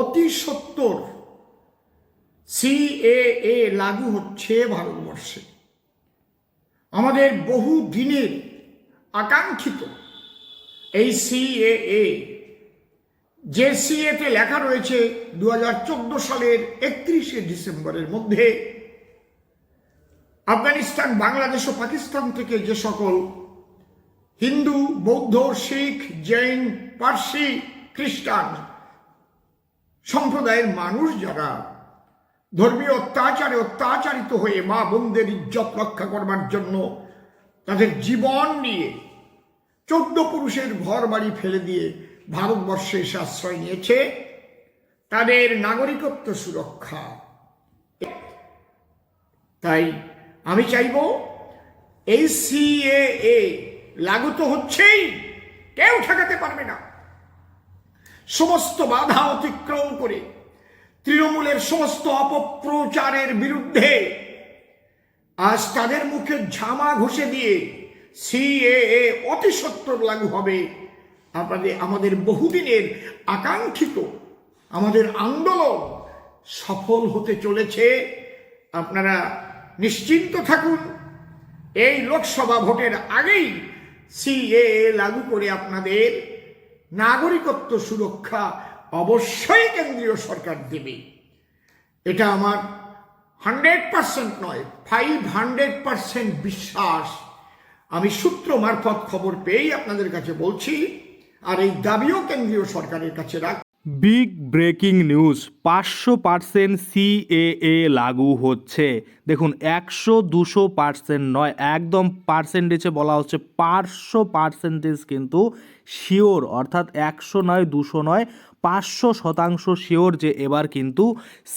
অতি সত্তর সিএএ লাগু হচ্ছে ভারতবর্ষে। আমাদের বহু দিনের আকাঙ্ক্ষিত এই সিএএ, যে সিএতে লেখা রয়েছে দু হাজার চোদ্দ সালের একত্রিশে ডিসেম্বরের মধ্যে, আফগানিস্তান, বাংলাদেশ ও পাকিস্তান থেকে যে সকল হিন্দু, বৌদ্ধ, শিখ, জৈন, পার্সি, খ্রিস্টান সম্প্রদায়ের মানুষ যারা ধর্মীয় অত্যাচারে অত্যাচারিত হয়ে মা বোনদের ইজ্জত রক্ষা করবার জন্য তাদের জীবন নিয়ে চোদ্দ পুরুষের ঘর বাড়ি ফেলে দিয়ে ভারতবর্ষে এসে আশ্রয় নিয়েছে, তাদের নাগরিকত্ব সুরক্ষা। তাই আমি চাইব এই সিএএ লাগু তো হচ্ছেই, কেউ ঠেকাতে পারবে না। সমস্ত বাধা অতিক্রম করে তৃণমূলের সমস্ত অপপ্রচারের বিরুদ্ধে আজ তাদের মুখে ঝামা ঘষে দিয়ে সিএএ অতি সত্তর লাগু হবে। আপনাদের, আমাদের বহুদিনের আকাঙ্ক্ষিত, আমাদের আন্দোলন সফল হতে চলেছে। আপনারা নিশ্চিন্ত থাকুন, এই লোকসভা ভোটের আগেই সিএএ লাগু করে আপনাদের নাগরিকত্ব সুরক্ষা অবশ্যই কেন্দ্রীয় সরকার দেবে। এটা আমার হান্ড্রেড পার্সেন্ট নয়, ফাইভ হান্ড্রেড পার্সেন্ট বিশ্বাস। আমি সূত্র মারফত খবর পেয়েই আপনাদের কাছে বলছি, আর এই দাবিও কেন্দ্রীয় সরকারের কাছে রাখ বিগ ব্রেকিং নিউজ, পাঁচশো পার্সেন্ট সিএএ লাগু হচ্ছে। দেখুন, একশো দুশো পার্সেন্ট নয়, একদম পার্সেন্টেজে বলা হচ্ছে, পাঁচশো পার্সেন্টেজ কিন্তু শিওর, অর্থাৎ একশো নয়, দুশো নয়, পাঁচশো শতাংশ শিওর যে এবার কিন্তু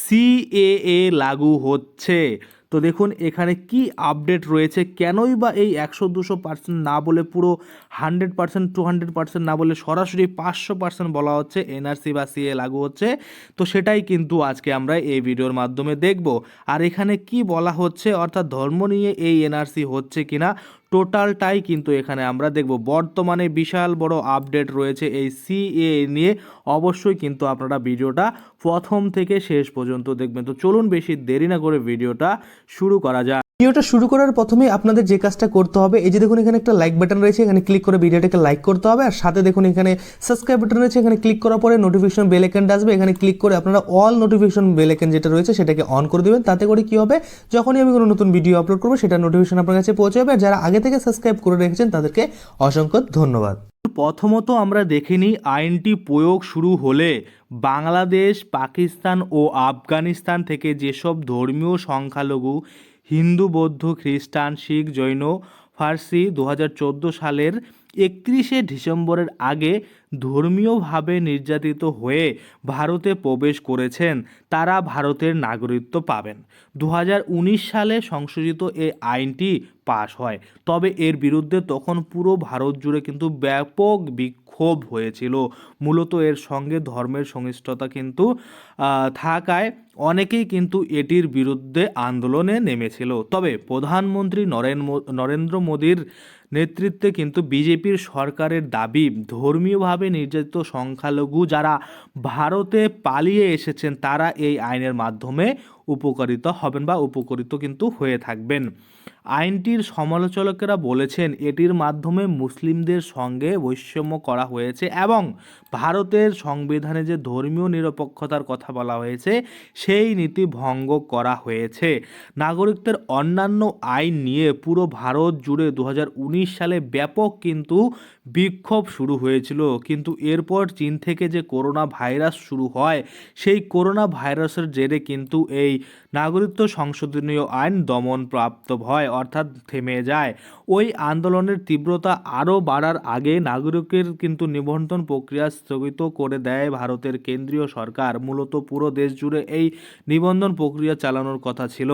সিএএ লাগু হচ্ছে। তো দেখুন, এখানে কি আপডেট রয়েছে? কেনই বা এই একশো, দুশো পার্সেন্ট না বলে পুরো hundred percent two hundred percent না বলে সরাসরি পাঁচশো পার্সেন্ট বলা হচ্ছে এনআরসি বা সিএ লাগু হচ্ছে। তো সেটাই কিন্তু আজকে আমরা এই ভিডিওর মাধ্যমে দেখব। আর এখানে কি বলা হচ্ছে? অর্থাৎ ধর্ম নিয়ে এই এনআরসি হচ্ছে কিনা? টোটালটাই কিন্তু এখানে আমরা দেখব। বর্তমানে বিশাল বড় আপডেট রয়েছে এই সিএ নিয়ে। অবশ্যই কিন্তু আপনারা ভিডিওটা প্রথম থেকে শেষ পর্যন্ত দেখবেন। তো চলুন বেশি দেরি না করে ভিডিওটা শুরু করা যাক। ভিডিওটা শুরু করার প্রথমে আপনাদের যে কাজটা করতে হবে, এই যে দেখুন এখানে একটা লাইক বাটন রয়েছে, এখানে ক্লিক করে ভিডিওটাকে লাইক করতে হবে, আর সাথে দেখুন এখানে সাবস্ক্রাইব বাটন রয়েছে, এখানে ক্লিক করার পরে নোটিফিকেশন বেল আইকনটা আসবে, এখানে ক্লিক করে আপনারা অল নোটিফিকেশন বেল আইকন যেটা রয়েছে সেটাকে অন করে দেবেন, তাতে করে কি হবে, যখনই আমি কোনো নতুন ভিডিও আপলোড করব, সেটা নোটিফিকেশন আপনার কাছে পৌঁছে যাবে, আর যারা আগে থেকে সাবস্ক্রাইব করে রেখেছেন তাদেরকে অসংখ্য ধন্যবাদ। প্রথমত আমরা দেখে নিই আইনটি প্রয়োগ শুরু হলে বাংলাদেশ, পাকিস্তান ও আফগানিস্তান থেকে যেসব ধর্মীয় সংখ্যালঘু হিন্দু বৌদ্ধ খ্রিস্টান শিখ জৈন ফার্সি দু হাজার চোদ্দ সালের একত্রিশে ডিসেম্বরের আগে ধর্মীয়ভাবে নির্যাতিত হয়ে ভারতে প্রবেশ করেছেন, তারা ভারতের নাগরিকত্ব পাবেন। দু হাজার উনিশ সালে সংশোধিত এই আইনটি পাশ হয়। তবে এর বিরুদ্ধে তখন পুরো ভারত জুড়ে কিন্তু ব্যাপক বিক্ষোভ হয়েছিল। মূলত এর সঙ্গে ধর্মের সংশ্লিষ্টতা কিন্তু থাকায় অনেকেই কিন্তু এটির বিরুদ্ধে আন্দোলনে নেমেছিল। তবে প্রধানমন্ত্রী নরেন্দ্র মোদীর নেতৃত্বে কিন্তু বিজেপির সরকারের দাবি, ধর্মীয়ভাবে নির্যাতিত সংখ্যালঘু যারা ভারতে পালিয়ে এসেছেন, তারা এই আইনের মাধ্যমে উপকারিত হবেন বা উপকৃত কিন্তু হয়ে থাকবেন। আইনটির সমালোচকেরা বলেছেন, এটির মাধ্যমে মুসলিমদের সঙ্গে বৈষম্য করা হয়েছে এবং ভারতের সংবিধানে যে ধর্মীয় নিরপেক্ষতার কথা বলা হয়েছে, সেই নীতি ভঙ্গ করা হয়েছে। নাগরিকদের অন্যান্য আইন নিয়ে পুরো ভারত জুড়ে দু হাজার উনিশ সালে ব্যাপক কিন্তু বিক্ষোভ শুরু হয়েছিল। কিন্তু এরপর চীন থেকে যে করোনা ভাইরাস শুরু হয়, সেই করোনা ভাইরাসের জেরে কিন্তু এই নাগরিকত্ব সংশোধনীয় আইন দমন প্রাপ্ত হয় অর্থাৎ থেমে যায়। ওই আন্দোলনের তীব্রতা আরও বাড়ার আগে নাগরিকের কিন্তু নিবন্ধন প্রক্রিয়া স্থগিত করে দেয় ভারতের কেন্দ্রীয় সরকার। মূলত পুরো দেশ জুড়ে এই নিবন্ধন প্রক্রিয়া চালানোর কথা ছিল।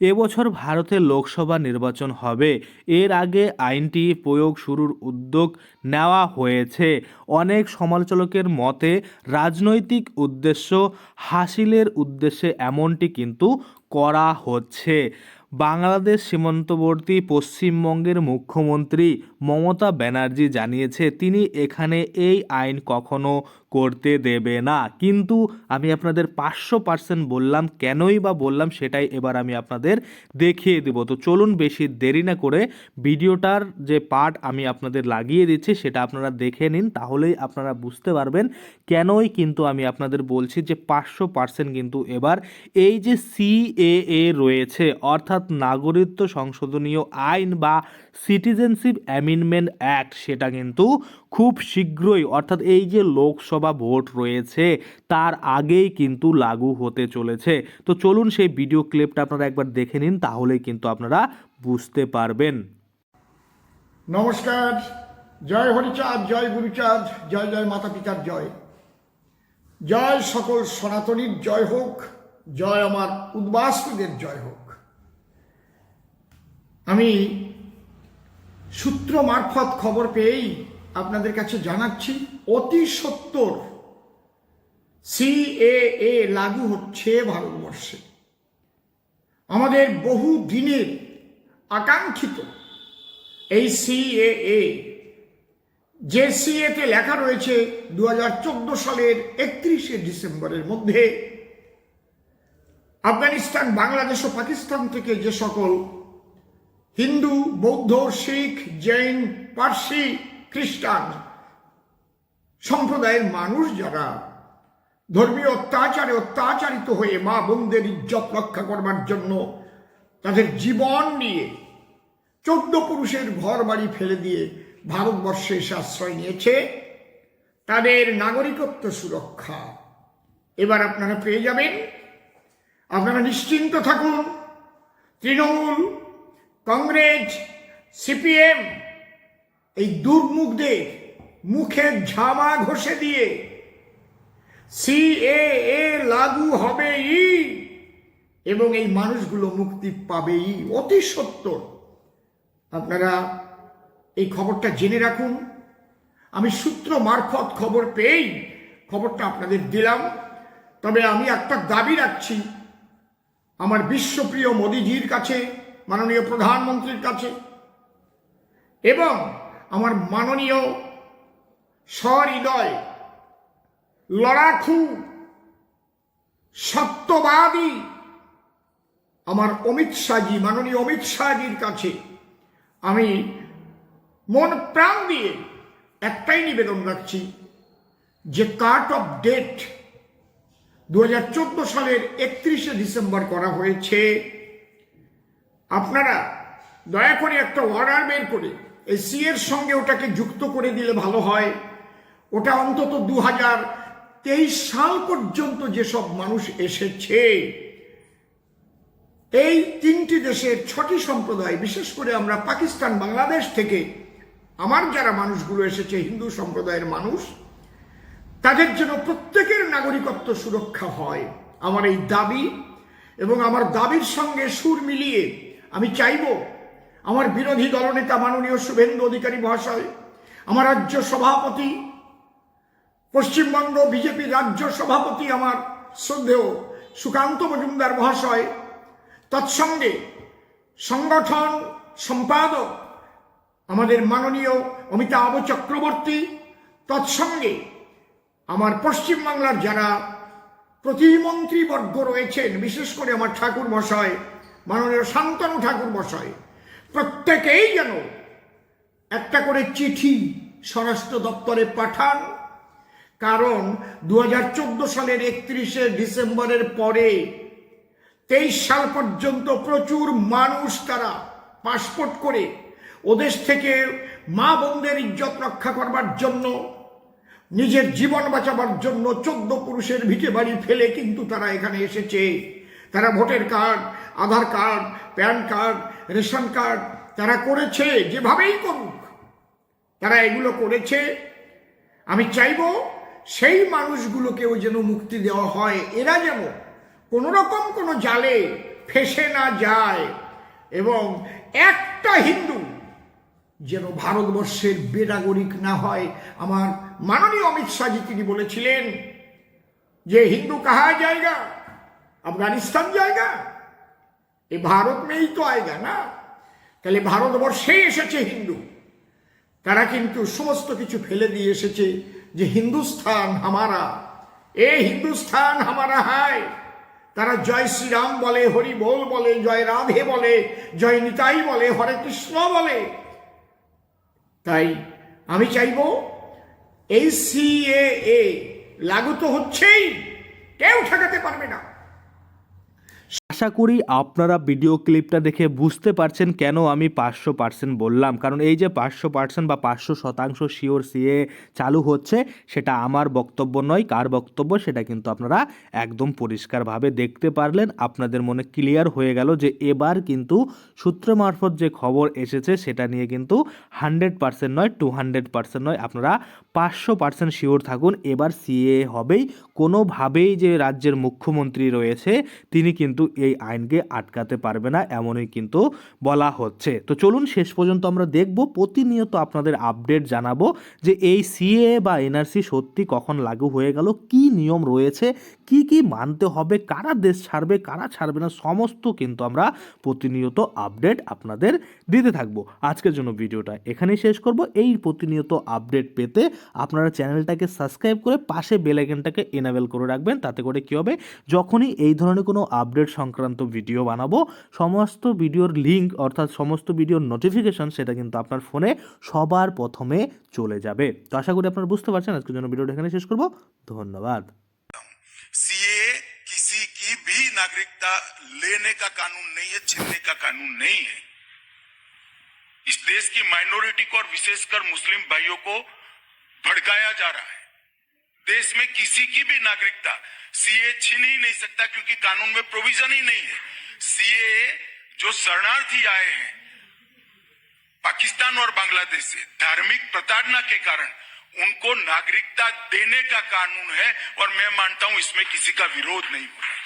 এবছর ভারতের লোকসভা নির্বাচন হবে। এর আগে আইনটি প্রয়োগ শুরুর উদ্যোগ নেওয়া হয়েছে। অনেক সমালোচকের মতে, রাজনৈতিক উদ্দেশ্য হাসিলের উদ্দেশ্যে এমনটি কিন্তু করা হচ্ছে। বাংলাদেশ সীমান্তবর্তী পশ্চিমবঙ্গের মুখ্যমন্ত্রী মমতা ব্যানার্জি জানিয়েছে, তিনি এখানে এই আইন কখনো করতে দেবে না। কিন্তু আমি আপনাদের পাঁচশো পার্সেন্ট বললাম, কেনই বা বললাম সেটাই এবার আমি আপনাদের দেখিয়ে দেবো। তো চলুন বেশি দেরি না করে ভিডিওটার যে পার্ট আমি আপনাদের লাগিয়ে দিচ্ছি, সেটা আপনারা দেখে নিন, তাহলেই আপনারা বুঝতে পারবেন কেনই কিন্তু আমি আপনাদের বলছি যে পাঁচশো পার্সেন্ট কিন্তু এবার এই যে সিএএ রয়েছে, অর্থাৎ নাগরিকত্ব সংশোধনীয় আইন বা সিটিজেনশিপ অ্যামেন্ডমেন্ট অ্যাক্ট সেটা কিন্তু খুব শীঘ্রই, অর্থাৎ এই যে লোকসভা ভোট রয়েছে, তার আগেই কিন্তু লাগু হতে চলেছে। তো চলুন সেই ভিডিও ক্লিপটা আপনারা একবার দেখে নিন, তাহলেই কিন্তু আপনারা বুঝতে পারবেন। নমস্কার, জয় হরিচাঁদ, জয় গুরুচাঁদ, জয় জয় মাতা পিতার জয়। জয় সকল সনাতনীর জয় হোক, জয় আমার উদ্বাস্তুদের জয় হোক। আমি সূত্র মারফত খবর পেয়েই আপনাদের কাছে জানাচ্ছি, অতি সত্তর সিএএ লাগু হচ্ছে ভারতবর্ষে। আমাদের বহু দিনের আকাঙ্ক্ষিত এই সিএএ যে সিএতে লেখা রয়েছে দু হাজার চোদ্দ সালের একত্রিশে ডিসেম্বরের মধ্যে, আফগানিস্তান, বাংলাদেশ ও পাকিস্তান থেকে যে সকল হিন্দু, বৌদ্ধ, শিখ, জৈন, পার্সি, খ্রিস্টান সম্প্রদায়ের মানুষ যারা ধর্মীয় অত্যাচারে অত্যাচারিত হয়ে মা বোনদের ইজ্জত রক্ষা করবার জন্য তাদের জীবন নিয়ে চোদ্দ পুরুষের ঘর বাড়ি ফেলে দিয়ে ভারতবর্ষে এসে আশ্রয় নিয়েছে, তাদের নাগরিকত্ব সুরক্ষা। এবার আপনারা পেয়ে যাবেন। আপনারা নিশ্চিন্ত থাকুন। তৃণমূল কংগ্রেস, সিপিএম, এই দুর্মুখদের মুখে ঝামা ঘষে দিয়ে সিএএ লাগু হবেই এবং এই মানুষগুলো মুক্তি পাবেই, অতি সত্য আপনারা এই খবরটা জেনে রাখুন। আমি সূত্র মারফত খবর পেয়েই খবরটা আপনাদের দিলাম। তবে আমি একটা দাবি রাখছি আমার বিশ্বপ্রিয় মোদিজির কাছে। মাননীয় প্রধানমন্ত্রীর কাছে। এবং আমার মাননীয় সহৃদয় লড়াকু, সত্যবাদী আমার অমিত শাহজি, মাননীয় অমিত শাহজির কাছে আমি মন প্রাণ দিয়ে একটাই নিবেদন রাখছি যে কাট অফ ডেট দু হাজার চোদ্দ সালের একত্রিশে ডিসেম্বর করা হয়েছে। আপনারা দয়া করে একটা অর্ডার বের করে, এই সি এর সঙ্গে ওটাকে যুক্ত করে দিলে ভালো হয়। ওটা অন্তত দু হাজার তেইশ সাল পর্যন্ত যেসব মানুষ এসেছে, এই তিনটি দেশের ছটি সম্প্রদায়, বিশেষ করে আমরা পাকিস্তান, বাংলাদেশ থেকে আমার যারা মানুষগুলো এসেছে, হিন্দু সম্প্রদায়ের মানুষ, তাদের যেন প্রত্যেকের নাগরিকত্ব সুরক্ষা হয়। আমার এই দাবি এবং আমার দাবির সঙ্গে সুর মিলিয়ে আমি চাইব আমার বিরোধী দলনেতা মাননীয় শুভেন্দু অধিকারী মহাশয়, আমার রাজ্য সভাপতি, পশ্চিমবঙ্গ বিজেপি রাজ্য সভাপতি আমার শ্রদ্ধেয় সুকান্ত মজুমদার মহাশয়, তৎসঙ্গে সংগঠন সম্পাদক আমাদের মাননীয় অমিতাভ চক্রবর্তী, তৎসঙ্গে আমার পশ্চিমবাংলার যারা প্রতিমন্ত্রীবর্গ রয়েছেন, বিশেষ করে আমার ঠাকুর মশাই মাননীয় শান্তনু ঠাকুর মশাই, প্রত্যেকেই যেন একটা করে চিঠি স্বরাষ্ট্র দপ্তরে পাঠান, কারণ দু হাজার চোদ্দ সালের একত্রিশে ডিসেম্বরের পরে তেইশ সাল পর্যন্ত প্রচুর মানুষ তারা পাসপোর্ট করে ওদেশ থেকে মা বোনদের ইজ্জত রক্ষা করবার জন্য, নিজের জীবন বাঁচাবার জন্য চোদ্দ পুরুষের ভিটে বাড়ি ফেলে কিন্তু তারা এখানে এসেছে। তারা voter card, Aadhaar card, PAN card, ration card তারা করেছে যেভাবেই করুক। তারা এগুলো করেছে। আমি চাইব সেই মানুষগুলোকেও যেন মুক্তি দেওয়া হয়। এরা যেন কোনো রকম কোনো জালে ফেসে না যায় এবং একটা হিন্দু যেন ভারতবর্ষের বেনাগরিক না হয়। আমার মাননীয় অমিত শাহজি তিনি বলেছিলেন যে হিন্দু কাহা জায়গা? আফগানিস্তান জায়গা? এ ভারত মেয়েই তো আয়গা, না? তাহলে ভারতবর্ষেই এসেছে হিন্দু। তারা কিন্তু সমস্ত কিছু ফেলে দিয়ে এসেছে যে হিন্দুস্থান হামারা। এ হিন্দুস্থান হামারা হায়। তারা জয় শ্রীরাম বলে, হরি বল বলে, জয় রাধে বলে, জয় নিতাই বলে, হরে কৃষ্ণ বলে। তাই আমি চাইব, এই সিএএ লাগু তো হচ্ছেই, কেউ ঠেকাতে পারবে না। আশা করি আপনারা ভিডিও ক্লিপটা দেখে বুঝতে পারছেন কেন আমি পাঁচশো পার্সেন্ট বললাম। কারণ এই যে পাঁচশো পার্সেন্ট বা পাঁচশো শতাংশ শিওর সিএ চালু হচ্ছে, সেটা আমার বক্তব্য নয়। কার বক্তব্য? সেটা কিন্তু আপনারা একদম পরিষ্কারভাবে দেখতে পারলেন। আপনাদের মনে ক্লিয়ার হয়ে গেল যে এবার কিন্তু সূত্র মারফত যে খবর এসেছে, সেটা নিয়ে কিন্তু হান্ড্রেড পার্সেন্ট নয় টু হান্ড্রেড পার্সেন্ট নয়। আপনারা পাঁচশো পার্সেন্ট শিওর থাকুন, এবার সিএ হবেই। কোনোভাবেই যে রাজ্যের মুখ্যমন্ত্রী রয়েছে, তিনি কিন্তু এই আইনকে আটকাতে পারবে না, এমনই কিন্তু বলা হচ্ছে। তো চলুন শেষ পর্যন্ত আমরা দেখব, প্রতিনিয়ত আপনাদের আপডেট জানাব যে এই সিএ বা এনআরসি সত্যি কখন লাগু হয়ে গেল, কি নিয়ম রয়েছে, কি কি মানতে হবে, কারা দেশ ছাড়বে, কারা ছাড়বে না, সমস্ত কিন্তু আমরা প্রতিনিয়ত আপডেট আপনাদের দিতে থাকব। আজকের জন্য ভিডিওটা এখানেই শেষ করব। এই প্রতিনিয়ত আপডেট পেতে আপনারা চ্যানেলটাকে সাবস্ক্রাইব করে পাশে বেল আইকনটাকে এনাবেল করে রাখবেন তাতে করে কি হবে যখনই এই ধরনের কোনো আপডেট সংক্রান্ত ভিডিও বানাবো সমস্ত ভিডিওর লিঙ্ক অর্থাৎ সমস্ত ভিডিওর নোটিফিকেশন সেটা কিন্তু আপনার ফোনে সবার প্রথমে চলে যাবে তো আশা করি আপনারা বুঝতে পারছেন আজকের জন্য ভিডিওটা এখানে শেষ করব ধন্যবাদ सीए किसी की भी नागरिकता लेने का कानून नहीं है छीनने का कानून नहीं है इस देश की माइनॉरिटी को और विशेषकर मुस्लिम भाइयों को भड़काया जा रहा है। देश में किसी की भी नागरिकता सीए छीन ही नहीं सकता क्योंकि कानून में प्रोविज़न ही नहीं है। सीए जो शरणार्थी आए हैं, पाकिस्तान और बांग्लादेश से धार्मिक प्रताड़ना के कारण उनको नागरिकता देने का कानून है और मैं मानता हूँ इसमें किसी का विरोध नहीं हो होगा